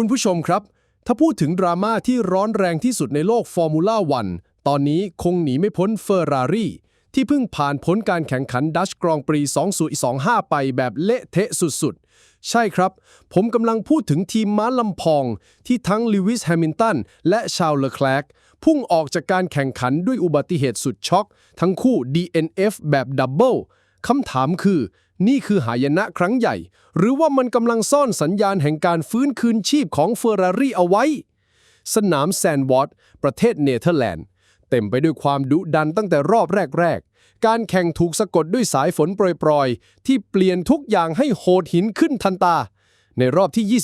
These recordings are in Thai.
คุณผู้ชมครับ ถ้าพูดถึงดราม่าที่ร้อนแรงที่สุดในโลกฟอร์มูล่าวันตอนนี้คงหนีไม่พ้นเฟอร์รารี่ที่เพิ่งผ่านพ้นการแข่งขันดัชกรองปรี 2025 ไปแบบเละเทะสุดๆ ใช่ครับ ผมกำลังพูดถึงทีมม้าลำพอง ที่ทั้งลิวิสแฮมิลตันและชาร์ลเลอแคลกพุ่งออกจากการแข่งขันด้วยอุบัติเหตุสุดช็อก ทั้งคู่ DNF แบบดับเบิลคำถามคือ นี่คือหายนะครั้งใหญ่ หรือว่ามันกำลังซ่อนสัญญาณแห่งการฟื้นคืนชีพของเฟอร์รารี่เอาไว้ สนามแซนวอตประเทศเนเธอร์แลนด์ เต็มไปด้วยความดุดันตั้งแต่รอบแรก ๆ การแข่งถูกสะกดด้วยสายฝนโปรยๆ ที่เปลี่ยนทุกอย่างให้โหดหินขึ้นทันตา ในรอบที่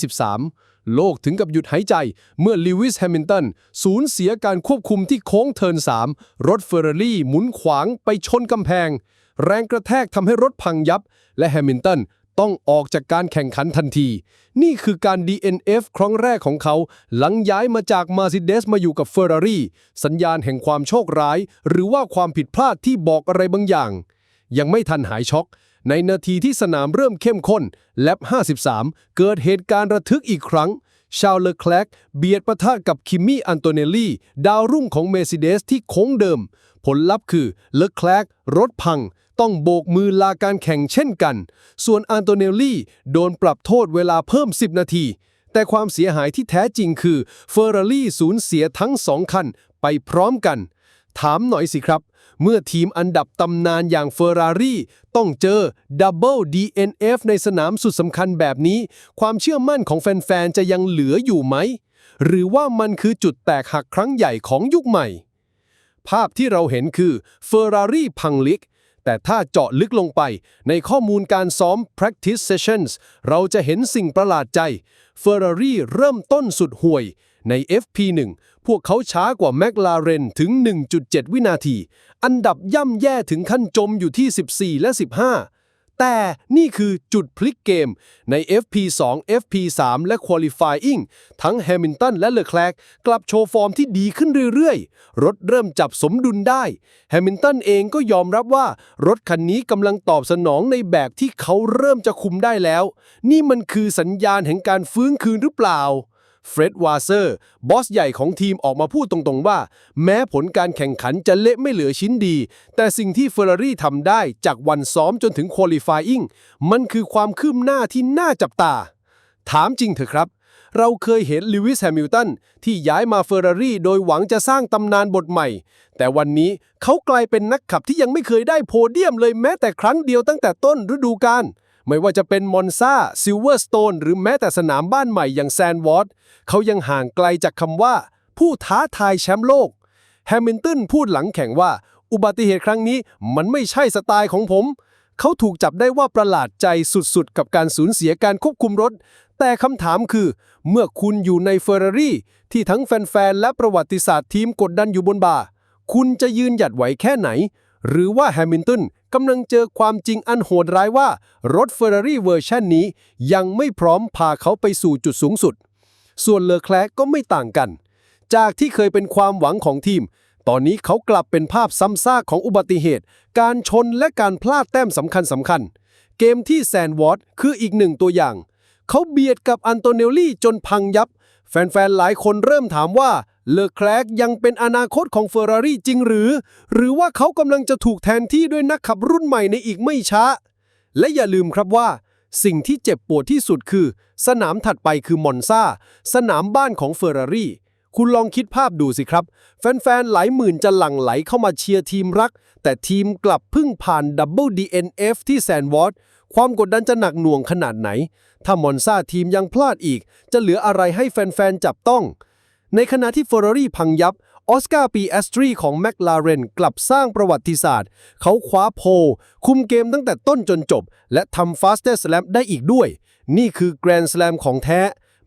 23 โลกถึงกับหยุดหายใจ เมื่อลิวิสแฮมิลตันสูญเสียการควบคุมที่โค้งเทิร์น3รถเฟอร์รารี่หมุนขวางไปชนกำแพง แรงกระแทกทำให้รถพังยับ และแฮมิลตันต้องออกจากการแข่งขันทันที นี่คือการ DNF ครั้งแรกของเขา หลังย้ายมาจาก Mercedes มาอยู่กับ Ferrari สัญญาณแห่งความโชคร้าย หรือว่าความผิดพลาดที่บอกอะไรบางอย่าง ยังไม่ทันหายช็อก ในนาทีที่สนามเริ่มเข้มข้นแลป53 เกิดเหตุการณ์ระทึกอีกครั้ง ชาลเลอแคลกเบียดปะทะกับคิมมี่อันโตเนลลี่ ดาวรุ่งของ Mercedes ที่โค้งเดิม ผลลัพธ์คือเลอแคลกรถพัง ต้องโบกมือลาการแข่งเช่นกัน ส่วนอันโตเนลลี่โดนปรับโทษเวลาเพิ่ม 10 นาที แต่ความเสียหายที่แท้จริงคือเฟอร์รารี่สูญเสียทั้งสองคันไปพร้อมกัน ถามหน่อยสิครับ เมื่อทีมอันดับตำนานอย่างเฟอร์รารี่ต้องเจอดับเบิล DNF ในสนามสุดสำคัญแบบนี้ ความเชื่อมั่นของแฟน ๆ จะยังเหลืออยู่ไหม หรือว่ามันคือจุดแตกหักครั้งใหญ่ของยุคใหม่ ภาพที่เราเห็นคือ Ferrari พังลิก แต่ถ้าเจาะลึกลงไป ในข้อมูลการซ้อม practice sessions เราจะเห็นสิ่งประหลาดใจ Ferrari เริ่มต้นสุดห่วย ใน FP1 พวกเขาช้ากว่า McLaren ถึง 1.7 วินาที อันดับย่ำแย่ถึงขั้นจมอยู่ที่ 14 และ 15 แต่นี่คือจุดพลิกเกมใน FP2 FP3 และ Qualifying ทั้งแฮมิลตันและเลอแคลกกลับโชว์ฟอร์มที่ดีขึ้นเรื่อยๆ รถเริ่มจับสมดุลได้แฮมิลตันเองก็ยอมรับว่า รถคันนี้กำลังตอบสนองในแบบที่เขาเริ่มจะคุมได้แล้ว นี่มันคือสัญญาณแห่งการฟื้นคืนหรือเปล่า เฟร็ดวาเซอร์ บอสใหญ่ของทีมออกมาพูดตรงๆว่า แม้ผลการแข่งขันจะเละไม่เหลือชิ้นดี แต่สิ่งที่เฟอร์รารี่ทำได้จากวันซ้อมจนถึงควอลิฟายอิงมันคือความคืบหน้าที่น่าจับตา ถามจริงเถอะครับ เราเคยเห็นลิวิสแฮมิลตันที่ย้ายมาเฟอร์รารี่โดยหวังจะสร้างตำนานบทใหม่ แต่วันนี้เขากลายเป็นนักขับที่ยังไม่เคยได้โพเดียมเลยแม้แต่ครั้งเดียวตั้งแต่ต้นฤดูกาล ไม่ว่าจะเป็นมอนซาซิลเวอร์สโตนหรือแม้แต่สนามบ้านใหม่อย่างแซนวอร์ดเขายังห่างไกลจากคำว่า ผู้ท้าทายแชมป์โลก แฮมิลตันพูดหลังแข่งว่า อุบัติเหตุครั้งนี้มันไม่ใช่สไตล์ของผม เขาถูกจับได้ว่าประหลาดใจสุดๆ กับการสูญเสียการควบคุมรถ แต่คำถามคือ เมื่อคุณอยู่ในเฟอร์รารี่ที่ทั้งแฟนๆและประวัติศาสตร์ทีมกดดันอยู่บนบ่าคุณจะยืนหยัดไหวแค่ไหน หรือว่าแฮมิลตันกำลังเจอความจริงอันโหดร้ายว่ารถเฟอร์รารี่เวอร์ชันนี้ยังไม่พร้อมพาเขาไปสู่จุดสูงสุด ส่วนเลอแคลก็ไม่ต่างกัน จากที่เคยเป็นความหวังของทีม ตอนนี้เขากลับเป็นภาพซ้ำซากของอุบัติเหตุ การชนและการพลาดแต้มสำคัญสำคัญ เกมที่แซนวอตคืออีกหนึ่งตัวอย่าง เขาเบียดกับอันโตเนลลี่จนพังยับ แฟนๆ หลายคนเริ่มถามว่าเลอแคลกยังเป็นอนาคตของเฟอร์รารี่จริงหรือ หรือว่าเขากำลังจะถูกแทนที่ด้วยนักขับรุ่นใหม่ในอีกไม่ช้า และอย่าลืมครับว่า สิ่งที่เจ็บปวดที่สุดคือ สนามถัดไปคือมอนซาสนามบ้านของเฟอร์รารี่คุณลองคิดภาพดูสิครับ แฟนๆ หลายหมื่นจะหลั่งไหลเข้ามาเชียร์ทีมรัก แต่ทีมกลับพิ่งผ่านดับเบิล DNF ที่แซนวอร์ด ความกดดันจะหนักหน่วงขนาดไหน ถ้ามอนซาทีมยังพลาดอีก จะเหลืออะไรให้แฟนๆ จับต้อง ในขณะที่เฟอร์รารี่พังยับ ออสการ์ปีแอสตรีของแมคลาเรนกลับสร้างประวัติศาสตร์ เขาคว้าโพ คุมเกมตั้งแต่ต้นจนจบ และทำฟาสเต s ส s ลมได้อีกด้วย นี่คือแกรนด์ส a ลมของแท้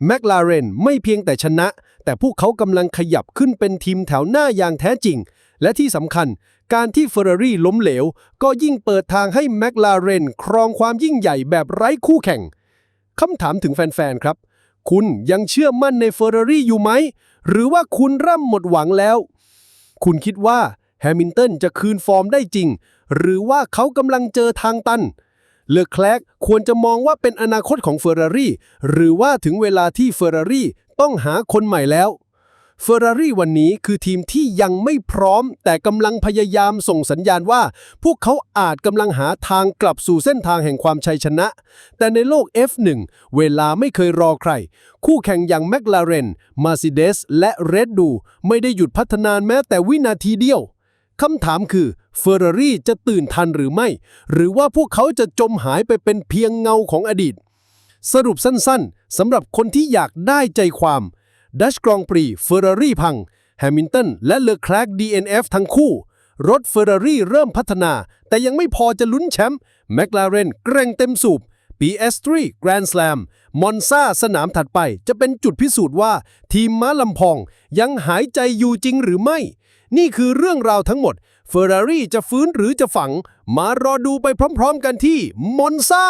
แมคลาเรนไม่เพียงแต่ชนะ แต่พวกเขากำลังขยับขึ้นเป็นทีมแถวหน้าอย่างแท้จริง และที่สำคัญ การที่เฟอร์รารี่ล้มเหลว ก็ยิ่งเปิดทางให้แมคลาเรนครองความยิ่งใหญ่แบบไร้คู่แข่งคำถามถึงแฟน ๆ ครับ คุณยังเชื่อมั่นในเฟอร์รารี่อยู่ไหม หรือว่าคุณเริ่มหมดหวังแล้ว คุณคิดว่าแฮมิลตันจะคืนฟอร์มได้จริง หรือว่าเขากำลังเจอทางตันเลอแคลกควรจะมองว่าเป็นอนาคตของเฟอร์รารี่หรือว่าถึงเวลาที่เฟอร์รารี่ต้องหาคนใหม่แล้ว เฟอร์รารี่วันนี้คือทีมที่ยังไม่พร้อม แต่กำลังพยายามส่งสัญญาณว่า พวกเขาอาจกำลังหาทางกลับสู่เส้นทางแห่งความชัยชนะ แต่ในโลก F1 เวลาไม่เคยรอใคร คู่แข่งอย่างแม l ลาเรนมาซิเดสและเรดดูไม่ได้หยุดพัฒนาแม้แต่วินาทีเดียวคำถามคือเฟอร์รารี่จะตื่นทันหรือไม่ หรือว่าพวกเขาจะจมหายไปเป็นเพียงเงาของอดีต สรุปสั้นๆสำหรับคนที่อยากได้ใจความ ดัชกรองปรีเฟอร์รารี่พังแฮมิลตันและเลอแคลก DNF ทั้งคู่ รถเฟอร์รารี่เริ่มพัฒนา แต่ยังไม่พอจะลุ้นแชมป์แม l ลาเรนแกร่งเต็มสูบ PS3 Grand Slam มอนซาสนามถัดไป จะเป็นจุดพิสูจน์ว่า ทีมม้าลำพองยังหายใจอยู่จริงหรือไม่ นี่คือเรื่องราวทั้งหมดเฟอร์รารี่จะฟื้นหรือจะฝัง มารอดูไปพร้อมๆกันที่มอนซา